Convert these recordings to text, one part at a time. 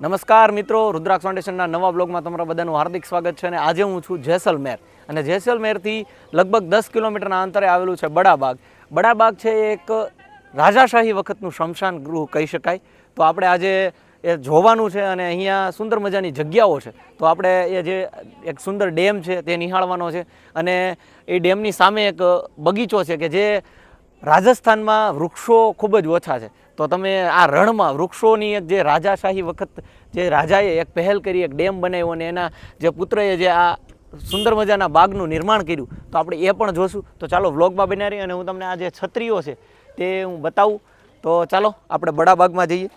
નમસ્કાર મિત્રો, રુદ્રાક્ષ ફાઉન્ડેશનના નવા બ્લોગમાં તમારા બધાનું હાર્દિક સ્વાગત છે અને આજે હું છું જેસલમેર. અને જેસલમેરથી લગભગ દસ કિલોમીટરના અંતરે આવેલું છે બડાબાગ. બડાબાગ છે એક રાજાશાહી વખતનું શમશાન ગૃહ કહી શકાય. તો આપણે આજે એ જોવાનું છે અને અહીંયા સુંદર મજાની જગ્યાઓ છે. તો આપણે એ જે એક સુંદર ડેમ છે તે નિહાળવાનો છે. અને એ ડેમની સામે એક બગીચો છે કે જે રાજસ્થાનમાં વૃક્ષો ખૂબ જ ઓછા છે. તો તમે આ રણમાં વૃક્ષોની એક જે રાજાશાહી વખત જે રાજાએ એક પહેલ કરી, એક ડેમ બનાવ્યો અને એના જે પુત્રએ જે આ સુંદર મજાના બાગનું નિર્માણ કર્યું, તો આપણે એ પણ જોશું. તો ચાલો વ્લોગમાં બનાવી રહી અને હું તમને આ જે છત્રીઓ છે તે હું બતાવું. તો ચાલો આપણે બડાબાગમાં જઈએ.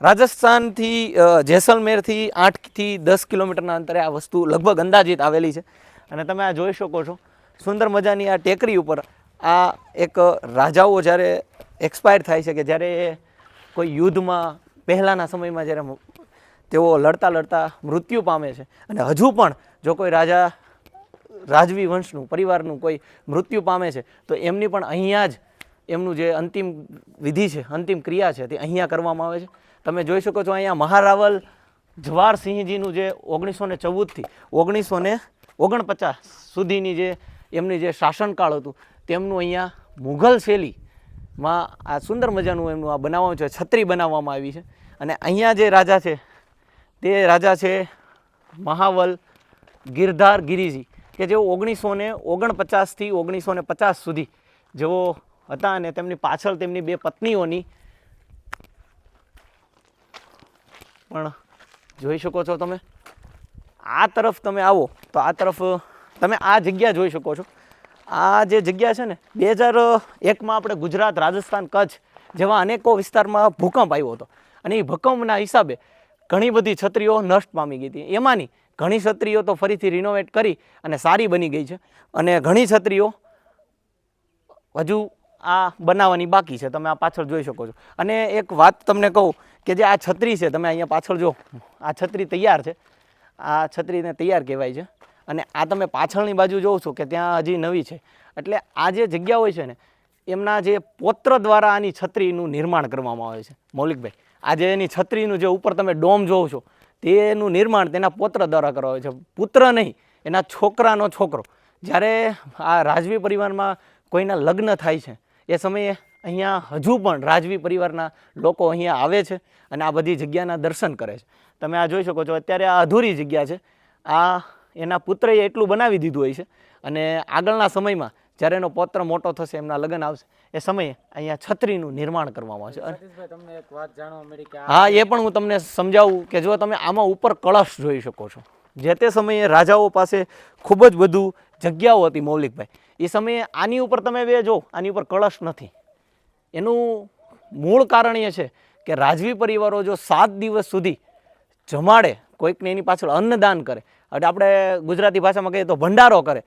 રાજસ્થાનથી જેસલમેરથી આઠથી દસ કિલોમીટરના અંતરે આ વસ્તુ લગભગ અંદાજિત આવેલી છે. અને તમે આ જોઈ શકો છો. સુંદર મજાની આ ટેકરી ઉપર આ એક રાજાઓ જ્યારે એક્સપાયર થાય છે કે જ્યારે એ કોઈ યુદ્ધમાં પહેલાંના સમયમાં જ્યારે તેઓ લડતા લડતા મૃત્યુ પામે છે. અને હજુ પણ જો કોઈ રાજા રાજવી વંશનું, પરિવારનું કોઈ મૃત્યુ પામે છે, તો એમની પણ અહીંયા જ એમનું જે અંતિમ વિધિ છે, અંતિમ ક્રિયા છે તે અહીંયા કરવામાં આવે છે. તમે જોઈ શકો છો અહીંયા મહારાવલ જવારસિંહજીનું જે ઓગણીસો ને ચૌદથી, ઓગણીસો ને ઓગણપચાસ સુધીની જે એમની જે શાસનકાળ હતું તેમનું અહીંયા મુઘલ શૈલીમાં આ સુંદર મજાનું એમનું આ બનાવવામાં છે, છત્રી બનાવવામાં આવી છે. અને અહીંયા જે રાજા છે, તે રાજા છે મહાવલ ગિરધાર ગિરિજી, કે જેઓ ઓગણીસો ને ઓગણપચાસથી ઓગણીસો ને પચાસ સુધી જેઓ હતા અને તેમની પાછળ તેમની બે પત્નીઓની પણ જોઈ શકો છો તમે. આ તરફ તમે આવો, તો આ તરફ તમે આ જગ્યા જોઈ શકો છો. આ જે જગ્યા છે ને, બે હજાર એકમાં આપણે ગુજરાત, રાજસ્થાન, કચ્છ જેવા અનેકો વિસ્તારમાં ભૂકંપ આવ્યો હતો. અને એ ભૂકંપના હિસાબે ઘણી બધી છત્રીઓ નષ્ટ પામી ગઈ હતી. એમાંની ઘણી છત્રીઓ તો ફરીથી રિનોવેટ કરી અને સારી બની ગઈ છે. અને ઘણી છત્રીઓ હજુ આ બનાવવાની બાકી છે. તમે આ પાછળ જોઈ શકો છો. અને એક વાત તમને કહું કે જે આ છત્રી છે, તમે અહીંયા પાછળ જો, આ છત્રી તૈયાર છે. આ છત્રીને તૈયાર કહેવાય છે. અને આ તમે પાછળની બાજુ જોવો છો કે ત્યાં હજી નવી છે. એટલે આ જે જગ્યા હોય છે ને, એમના જે પોત્ર દ્વારા આની છત્રીનું નિર્માણ કરવામાં આવે છે. મૌલિકભાઈ, આ જે એની છત્રીનું જે ઉપર તમે ડોમ જોવો છો, તેનું નિર્માણ તેના પોત્ર દ્વારા કરવામાં છે. પુત્ર નહીં, એના છોકરાનો છોકરો. જ્યારે આ રાજવી પરિવારમાં કોઈના લગ્ન થાય છે, એ સમયે અહીંયા હજુ પણ રાજવી પરિવારના લોકો અહીંયા આવે છે અને આ બધી જગ્યાના દર્શન કરે છે. તમે આ જોઈ શકો છો, અત્યારે આ અધૂરી જગ્યા છે. આ એના પુત્રએ એટલું બનાવી દીધું હોય છે. અને આગળના સમયમાં જ્યારે એનો પૌત્ર મોટો થશે એમના લગ્ન આવશે એ સમયે અહીંયા છત્રીનું નિર્માણ કરવામાં આવશે. હા એ પણ હું તમને સમજાવું કે જો તમે આમાં ઉપર કળશ જોઈ શકો છો. જે તે સમયે રાજાઓ પાસે ખૂબ જ બધું જગ્યાઓ હતી મૌલિકભાઈ. એ સમયે આની ઉપર તમે બે જો આની ઉપર કળશ નથી. એનું મૂળ કારણ એ છે કે રાજવી પરિવારો જો સાત દિવસ સુધી જમાડે કોઈકને એની પાછળ અન્નદાન કરે એટલે આપણે ગુજરાતી ભાષામાં કહીએ તો ભંડારો કરે.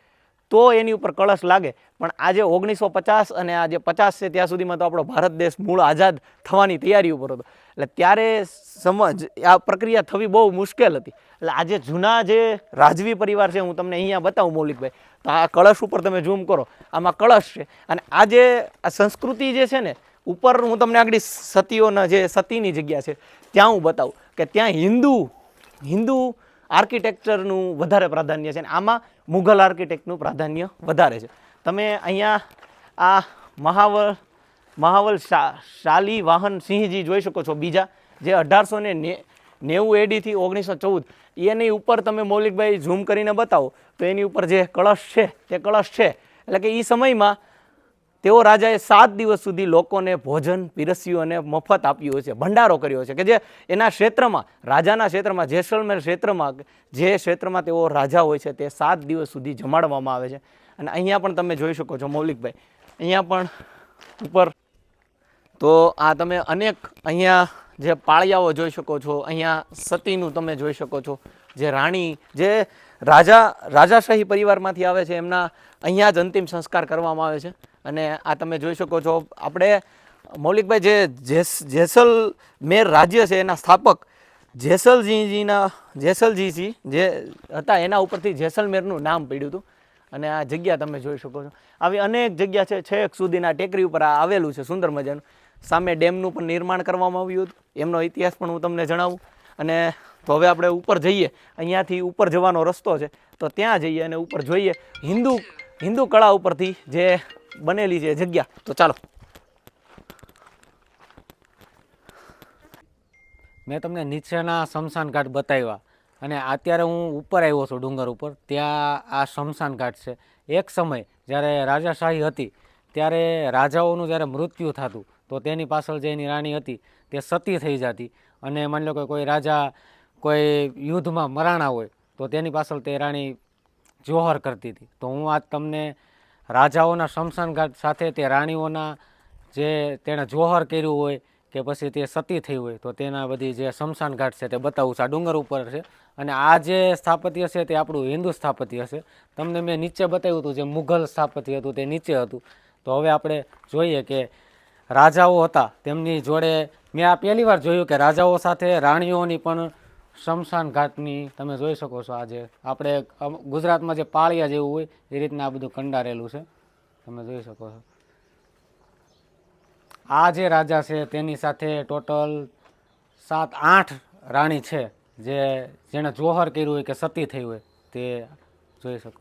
તો એની ઉપર કળશ લાગે. પણ આજે ઓગણીસો પચાસ અને આજે પચાસ છે ત્યાં સુધીમાં તો આપણો ભારત દેશ મૂળ આઝાદ થવાની તૈયારી ઉપર હતો. એટલે ત્યારે સમજ, આ પ્રક્રિયા થવી બહુ મુશ્કેલ હતી. એટલે આજે જૂના જે રાજવી પરિવાર છે, હું તમને અહીંયા બતાવું મૌલિકભાઈ, તો આ કળશ ઉપર તમે ઝૂમ કરો. આમાં કળશ છે. અને આજે આ સંસ્કૃતિ જે છે ને, ઉપર હું તમને આગળ સતીઓના જે સતીની જગ્યા છે, ત્યાં હું બતાવું કે ત્યાં હિન્દુ હિન્દુ આર્કિટેક્ચરનું વધારે પ્રાધાન્ય છે અને આમાં મુઘલ આર્કિટેક્ટનું પ્રાધાન્ય વધારે છે. તમે અહીંયા આ મહાવલ મહાવલ શા શાલી વાહન સિંહજી જોઈ શકો છો. બીજા જે અઢારસો ને નેવું એડીથી ઓગણીસો ચૌદ, એની ઉપર તમે મૌલિકભાઈ ઝૂમ કરીને બતાવો તો એની ઉપર જે કળશ છે, તે કળશ છે. એટલે કે એ સમયમાં તેઓ રાજાએ સાત દિવસ સુધી લોકોને ભોજન, પીરસ્યું અને મફત આપ્યું છે, ભંડારો કર્યો છે, કે જે એના ક્ષેત્રમાં, રાજાના ક્ષેત્રમાં, જેસલમેર ક્ષેત્રમાં, જે ક્ષેત્રમાં તેઓ રાજા હોય છે, તે સાત દિવસ સુધી જમાડવામાં આવે છે. અને અહીંયા પણ તમે જોઈ શકો છો, મૌલિકભાઈ, અહીંયા પણ ઉપર તો આ તમે અનેક અહીંયા જે પાળિયાઓ જોઈ શકો છો, અહીંયા સતીનું તમે જોઈ શકો છો, જે રાણી, જે રાજા, રાજાશાહી પરિવારમાંથી આવે છે, એમના અહીંયા જ અંતિમ સંસ્કાર કરવામાં આવે છે. અને આ તમે જોઈ શકો છો, આપણે મૌલિકભાઈ જે જેસ જેસલમેર રાજ્ય છે, એના સ્થાપક જેસલજીજીના, જેસલજીજી જે હતા, એના ઉપરથી જેસલમેરનું નામ પડ્યું હતું. અને આ જગ્યા તમે જોઈ શકો છો. આવી અનેક જગ્યા છે, છેક સુધીના ટેકરી ઉપર આવેલું છે, સુંદર મજાનું. સામે ડેમનું પણ નિર્માણ કરવામાં આવ્યું હતું. એમનો ઇતિહાસ પણ હું તમને જણાવું. અને તો હવે આપણે ઉપર જઈએ. અહીંયાથી ઉપર જવાનો રસ્તો છે. તો ત્યાં જઈએ અને ઉપર જોઈએ. હિન્દુ હિન્દુ કળા ઉપરથી જે બનેલી છે જગ્યા. તો ચાલો. મેં તમને નીચેના શમશાન ઘાટ બતાવ્યા. અને અત્યારે હું ઉપર આવ્યો છું ડુંગર ઉપર. ત્યાં આ શમશાન ઘાટ છે. એક સમય જ્યારે રાજાશાહી હતી, ત્યારે રાજાઓનું જ્યારે મૃત્યુ થતું, તો તેની પાછળ જે એની રાણી હતી, તે સતી થઈ જતી. અને માની લો કે કોઈ રાજા કોઈ યુદ્ધમાં મરાણા હોય, તો તેની પાછળ તે રાણી જોહર કરતી હતી. તો હું આજ તમને રાજાઓના શમશાન ઘાટ સાથે તે રાણીઓના જે તેણે જોહર કર્યું હોય, કે પછી તે સતી થઈ હોય, તો તેના બધી જે શમશાન ઘાટ છે તે બતાવું છું. આ ડુંગર ઉપર છે. અને આ જે સ્થાપત્ય છે તે આપણું હિન્દુ સ્થાપત્ય છે. તમને મેં નીચે બતાવ્યું હતું, જે મુઘલ સ્થાપત્ય હતું તે નીચે હતું. તો હવે આપણે જોઈએ કે રાજાઓ હતા, તેમની જોડે મેં આ પહેલી વાર જોયું કે રાજાઓ સાથે રાણીઓની પણ શમશાન ઘાટની તમે જોઈ શકો છો આજે આપણે ગુજરાતમાં જે પાળિયા જેવું હોય, એ રીતના આ બધું કંડારેલું છે. તમે જોઈ શકો છો. આ જે રાજા છે, તેની સાથે ટોટલ સાત, આઠ રાણી છે, જે જેણે જોહર કર્યું હોય કે સતી થઈ હોય, તે જોઈ શકો.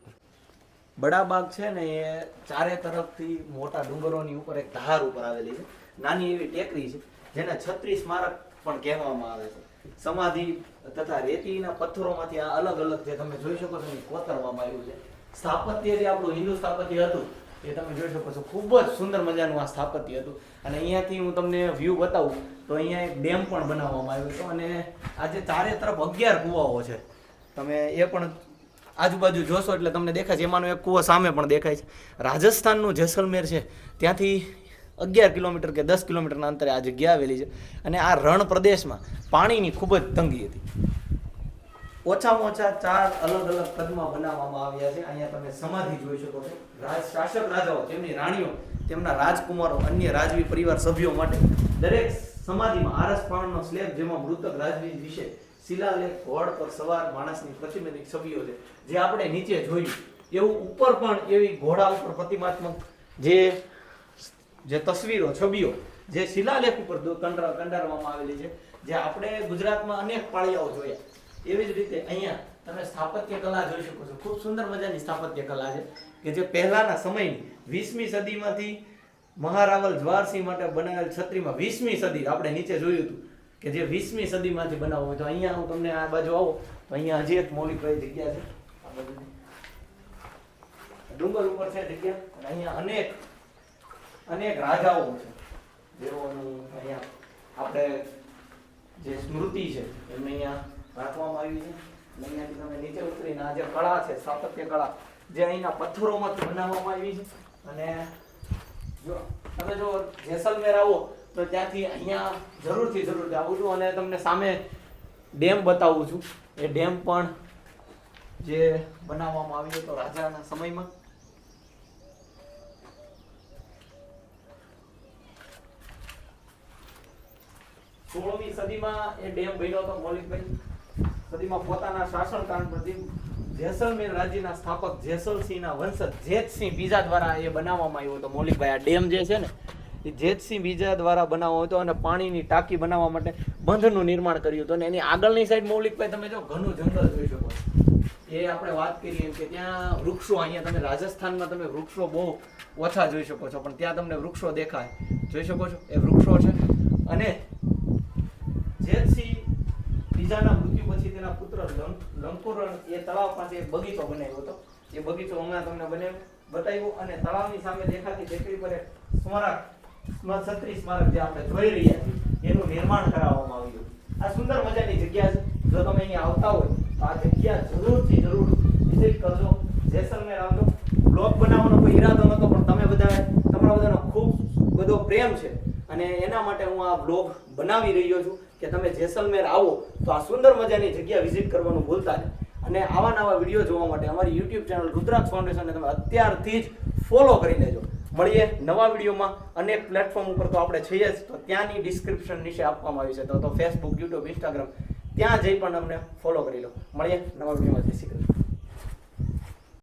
બડાબાગ છે ને, એ ચારે તરફથી મોટા ડુંગરોની ઉપર એક ધાર ઉપર આવેલી છે. નાની એવી ટેકરી છે, જેને છત્રીસ સ્મારક પણ કહેવામાં આવે છે. સમાધિ તથા રેતીના પથ્થરોમાંથી આ અલગ અલગ જે તમે જોઈ શકો છો કોતરવામાં આવ્યું છે. સ્થાપત્ય જે આપણું હિન્દુ સ્થાપત્ય હતું, એ તમે જોઈ શકો છો, ખૂબ જ સુંદર મજાનું આ સ્થાપત્ય હતું. અને અહીંયાથી હું તમને વ્યૂ બતાવું, તો અહીંયા એક ડેમ પણ બનાવવામાં આવ્યો હતો અને આજે ચારે તરફ અગિયાર કુવાઓ છે. તમે એ પણ આજુબાજુ જોશો એટલે તમને દેખાય છે. એમાંનો એક કૂવો સામે પણ દેખાય છે. રાજસ્થાનનું જેસલમેર છે. ત્યાંથી અગિયાર કિલોમીટર કે દસ કિલોમીટરના અંતરે આ જગ્યા આવેલી છે. અને આ રણ પ્રદેશમાં પાણીની ખૂબ જ તંગી હતી. ઓછામાં ઓછા ચાર અલગ અલગ કદમાં બનાવવામાં આવ્યા છે. અહીંયા તમે સમાધિ જોઈ શકો છો. રાજ શાસક રાજાઓ, તેમની રાણીઓ, તેમના રાજકુમારો, અન્ય રાજવી પરિવાર સભ્યો માટે દરેક સમાધિમાં આરસ પાણનો સ્લેબ જેમાં મૃતક રાજવી વિશે શિલાલેખ, ઘોડ પર સવાર માણસની પ્રતિમાની છબીઓ છે, જે આપણે નીચે જોયું. એવું ઉપર પણ એવી ઘોડા ઉપર પ્રતિમાત્મક જે જે તસવીરો, છબીઓ, જે શિલાલેખ ઉપર કંડારવામાં આવેલી છે, જે આપણે ગુજરાતમાં અનેક પાળિયાઓ જોયા. એવી જ રીતે અહીંયા તમે સ્થાપત્ય કલા જોઈ શકો છો. ખૂબ સુંદર મજાની સ્થાપત્ય કલા છે, કે જે પહેલાના સમયની વીસમી સદીમાંથી મહારાવલ જ્વારસિંહ માટે બનાવેલ છત્રીમાં વીસમી સદી, આપણે નીચે જોયું હતું કે જે વીસમી સદીમાંથી બનાવવું હોય તો અહીંયા હું તમને આ બાજુ આવો, તો અહીંયા હજી એક મૌલિકભાઈ જગ્યા છે. આ બાજુની. ડુંગર ઉપર છે જગ્યા અહીંયા અનેક અનેક રાજાઓ છે. જેઓનું અહીંયા આપણે જે સ્મૃતિ છે, એમને અહીંયા રાખવામાં આવી છે. અને અહીંયાથી તમે નીચે ઉતરીને આ જે કળા છે સ્થાપત્ય કળા, જે અહીંના પથ્થરોમાંથી બનાવવામાં આવી છે. અને જો તમે જો જેસલમેર આવો, તો ત્યાંથી અહીંયા જરૂરથી જરૂરથી આવું છું અને તમને સામે ડેમ બતાવું છું. એ ડેમ પણ જે બનાવવામાં આવ્યો હતો રાજાના સમયમાં. સોળમી સદીમાં એ ડેમ બન્યો હતો મૌલિકભાઈ. સદીમાં પોતાના શાસનકાળ પ્રતિ જેસલમેર રાજ્યના સ્થાપક જેસલસિંહના વંશજ જેતસિંહ બીજા દ્વારા એ બનાવવામાં આવ્યો હતો. મૌલિકભાઈ, આ ડેમ જે છે ને, એ જેતસિંહ બીજા દ્વારા બનાવવો હતો અને પાણીની ટાંકી બનાવવા માટે બંધનું નિર્માણ કર્યું હતું. અને એની આગળની સાઈડ મૌલિકભાઈ, તમે જો ઘણું જંગલ જોઈ શકો એ આપણે વાત કરીએ એમ કે ત્યાં વૃક્ષો, અહીંયા તમે રાજસ્થાનમાં તમે વૃક્ષો બહુ ઓછા જોઈ શકો છો, પણ ત્યાં તમને વૃક્ષો દેખાય. જોઈ શકો છો? એ વૃક્ષો છે. અને જેતસિંહ બીજાના મૃત્યુ પછી તેના પુત્ર લંક- લંકુરણ એ તળાવ પાસે બગીચો બનાવ્યો હતો. એ બગીચો હમણાં તમને બને, બતાવ્યો અને તળાવની સામે દેખાતી ટેકરી પર એક સ્મારક, સ્મ- છત્રી સ્મારક જે આપણે જોઈ રહ્યા છીએ, એનું નિર્માણ કરાવવામાં આવ્યું આ સુંદર મજાની જગ્યા છે. જો તમે અહીંયા આવતા હોય, તો આ જગ્યા જરૂરથી જરૂર વિઝિટ કરજો. જેસલમેર આવજો. બ્લોગ બનાવવાનો કોઈ ઈરાદો નહોતો, પણ તમે બધા, તમારા બધાનો ખૂબ બધો પ્રેમ છે. અને એના માટે હું આ બ્લોગ બનાવી રહ્યો છું. કે તમે જેસલમેર આવો તો આ સુંદર મજાની જગ્યા વિઝિટ કરવાનું ભૂલતા નહીં. અને આવા નવા વીડિયો જોવા માટે અમારી યુટ્યુબ ચેનલ રુદ્રાક્ષ ફાઉન્ડેશનને તમે અત્યારથી જ ફોલો કરી લેજો. મળીએ નવા વિડીયોમાં અનેક પ્લેટફોર્મ ઉપર તો આપણે છીએ જ. તો ત્યાંની ડિસ્ક્રિપ્શન નીચે આપવામાં આવી છે. તો ફેસબુક યુટ્યુબ ઇન્સ્ટાગ્રામ ત્યાં જઈ પણ અમને ફોલો કરી લો. મળીએ નવા વિડીયોમાં. જય શ્રી કૃષ્ણ.